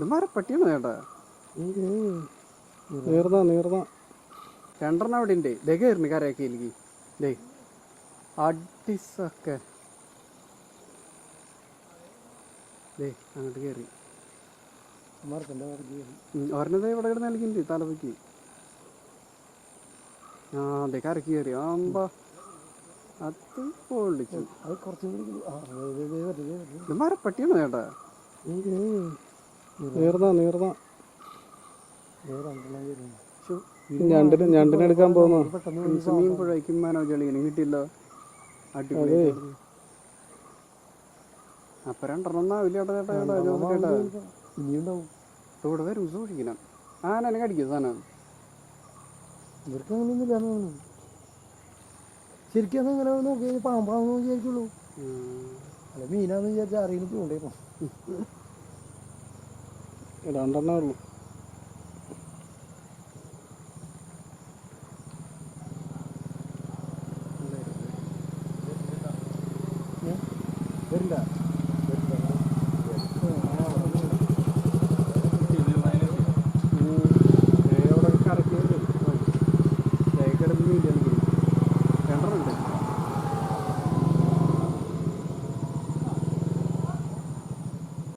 ഇത് പട്ടിയാണ് ചേട്ടാ നീർന്ന നീർന്ന. രണ്ടെണ്ണം അവിടെ ഉണ്ട് ദേ കരയാക്കി എനിക്ക് ദേ അടിസൊക്കെ ദേ അങ്ങോട്ട് കയറി. ഒരെണ്ണത് ഇവിടെ കിടന്ന് നൽകിണ്ട് തലവയ്ക്ക് ആ ദേ കരക്ക് കയറി. ആമ്പാ അത് പൊള്ളിച്ചു അത് കുറച്ചും കൂടി മരപ്പട്ടിയാണോ ചേട്ടാ നീർന്ന നീർന്ന. ശ്ശോ, ഞണ്ടിന് ഞണ്ടിനെടുക്കാൻ പോകുന്നു. കിട്ടിയില്ല. അടിപൊളി. അപ്പൊ രണ്ടെണ്ണം ഒന്നും ആവില്ല ചേട്ടാ ചേട്ടാ ചേട്ടാ ജോസ് ചേട്ടാ ഇനിയുണ്ടാവും. ഇവിടെ വരും സൂക്ഷിക്കണം. ആന എന്നെ കടിക്കും സാധനം. ഇവർക്ക് അങ്ങനെയൊന്നുമില്ല ശരിക്കും അങ്ങനെ നോക്കി പാമ്പാന്ന് വിചാരിച്ചുള്ളൂ അല്ല മീനാന്ന് വിചാരിച്ച അറിയുന്നു പോണ്ടേന്നു രണ്ടെണ്ണേ ഉള്ളൂ. വരില്ല.